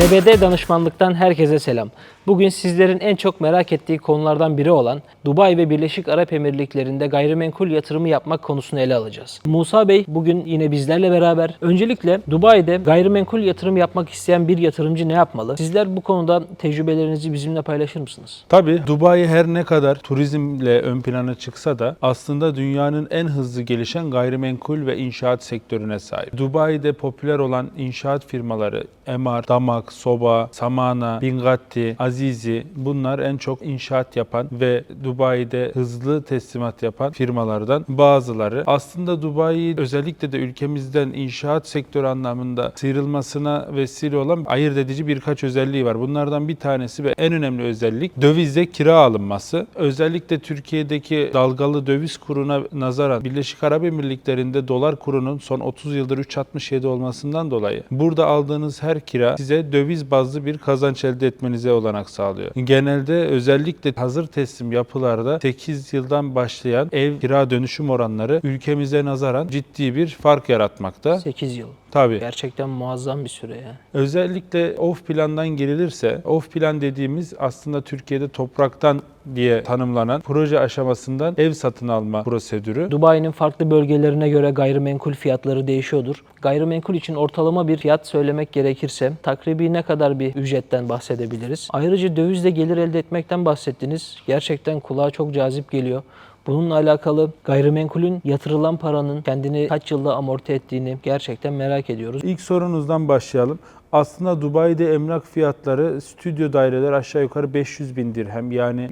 EBD danışmanlıktan herkese selam. Bugün sizlerin en çok merak ettiği konulardan biri olan Dubai ve Birleşik Arap Emirlikleri'nde gayrimenkul yatırımı yapmak konusunu ele alacağız. Musa Bey bugün yine bizlerle beraber. Öncelikle Dubai'de gayrimenkul yatırım yapmak isteyen bir yatırımcı ne yapmalı? Sizler bu konuda tecrübelerinizi bizimle paylaşır mısınız? Tabii Dubai her ne kadar turizmle ön plana çıksa da aslında dünyanın en hızlı gelişen gayrimenkul ve inşaat sektörüne sahip. Dubai'de popüler olan inşaat firmaları Emar, Damak, Soba, Samana, Bingatti, Azizi bunlar en çok inşaat yapan ve Dubai'de hızlı teslimat yapan firmalardan bazıları. Aslında Dubai özellikle de ülkemizden inşaat sektörü anlamında sıyrılmasına vesile olan ayırt edici birkaç özelliği var. Bunlardan bir tanesi ve en önemli özellik dövizle kira alınması. Özellikle Türkiye'deki dalgalı döviz kuruna nazaran Birleşik Arap Emirlikleri'nde dolar kurunun son 30 yıldır 3.67 olmasından dolayı burada aldığınız her kira size döviz bazlı bir kazanç elde etmenize olanak sağlıyor. Genelde özellikle hazır teslim yapılarda 8 yıldan başlayan ev kira dönüşüm oranları ülkemize nazaran ciddi bir fark yaratmakta. 8 yıl. Tabii. Gerçekten muazzam bir süre ya. Özellikle off plandan girilirse, off plan dediğimiz aslında Türkiye'de topraktan diye tanımlanan proje aşamasından ev satın alma prosedürü. Dubai'nin farklı bölgelerine göre gayrimenkul fiyatları değişiyordur. Gayrimenkul için ortalama bir fiyat söylemek gerekirse takribi ne kadar bir ücretten bahsedebiliriz? Ayrıca dövizle gelir elde etmekten bahsettiniz. Gerçekten kulağa çok cazip geliyor. Bununla alakalı gayrimenkulün yatırılan paranın kendini kaç yılda amorti ettiğini gerçekten merak ediyoruz. İlk sorunuzdan başlayalım. Aslında Dubai'de emlak fiyatları stüdyo daireler aşağı yukarı 500 bin dirhem yani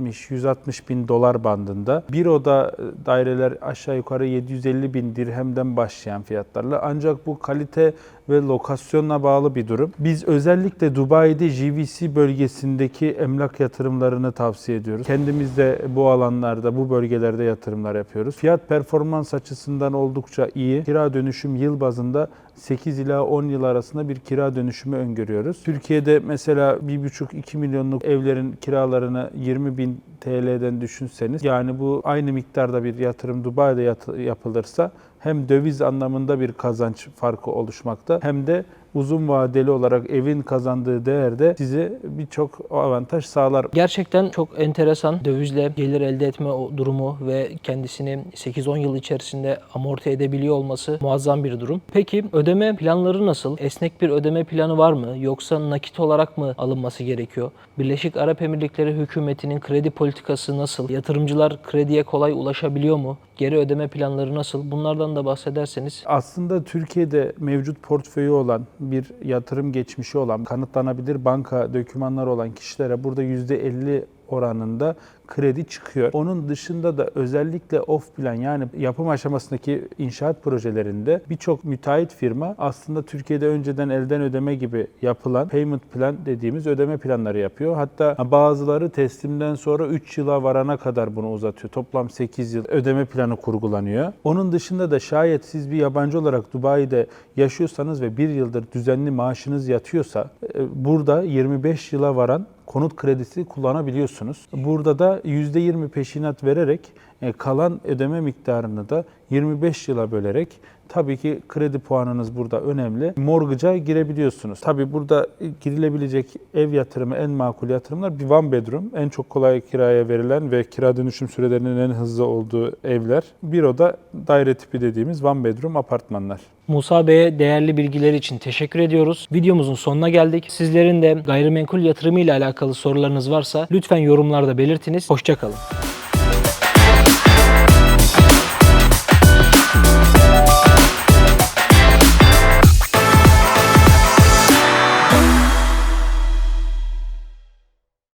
170-160 bin dolar bandında. Bir oda e, daireler aşağı yukarı 750 bin dirhemden başlayan fiyatlarla. Ancak bu kalite ve lokasyonla bağlı bir durum. Biz özellikle Dubai'de GVC bölgesindeki emlak yatırımlarını tavsiye ediyoruz. Kendimiz de bu alanlarda, bu bölgelerde yatırımlar yapıyoruz. Fiyat performans açısından oldukça iyi. Kira dönüşüm yıl bazında 8 ila 10 yıl arasında bir kira dönüşümü öngörüyoruz. Türkiye'de mesela 1,5-2 milyonluk evlerin kiralarını 20 bin TL'den düşünseniz yani bu aynı miktarda bir yatırım Dubai'de yat- yapılırsa hem döviz anlamında bir kazanç farkı oluşmakta hem de uzun vadeli olarak evin kazandığı değerde size birçok avantaj sağlar. Gerçekten çok enteresan dövizle gelir elde etme durumu ve kendisini 8-10 yıl içerisinde amorti edebiliyor olması muazzam bir durum. Peki ödeme planları nasıl? Esnek bir ödeme planı var mı? Yoksa nakit olarak mı alınması gerekiyor? Birleşik Arap Emirlikleri hükümetinin kredi politikası nasıl? Yatırımcılar krediye kolay ulaşabiliyor mu? Geri ödeme planları nasıl? Bunlardan da bahsederseniz Aslında Türkiye'de mevcut portföyü olan, bir yatırım geçmişi olan, kanıtlanabilir banka dokümanları olan kişilere burada %50 oranında kredi çıkıyor. Onun dışında da özellikle off plan yani yapım aşamasındaki inşaat projelerinde birçok müteahhit firma aslında Türkiye'de önceden elden ödeme gibi yapılan payment plan dediğimiz ödeme planları yapıyor. Hatta bazıları teslimden sonra 3 yıla varana kadar bunu uzatıyor. Toplam 8 yıl ödeme planı kurgulanıyor. Onun dışında da şayet siz bir yabancı olarak Dubai'de yaşıyorsanız ve bir yıldır düzenli maaşınız yatıyorsa e, burada 25 yıla varan konut kredisi kullanabiliyorsunuz. Burada da %20 peşinat vererek e, kalan ödeme miktarını da 25 yıla bölerek tabii ki kredi puanınız burada önemli. Mortgage'a girebiliyorsunuz. Tabii burada girilebilecek ev yatırımı en makul yatırımlar bir one bedroom. En çok kolay kiraya verilen ve kira dönüşüm sürelerinin en hızlı olduğu evler. Bir oda daire tipi dediğimiz one bedroom apartmanlar. Musa Bey'e değerli bilgileri için teşekkür ediyoruz. Videomuzun sonuna geldik. Sizlerin de gayrimenkul yatırımı ile alakalı sorularınız varsa lütfen yorumlarda belirtiniz. Hoşçakalın.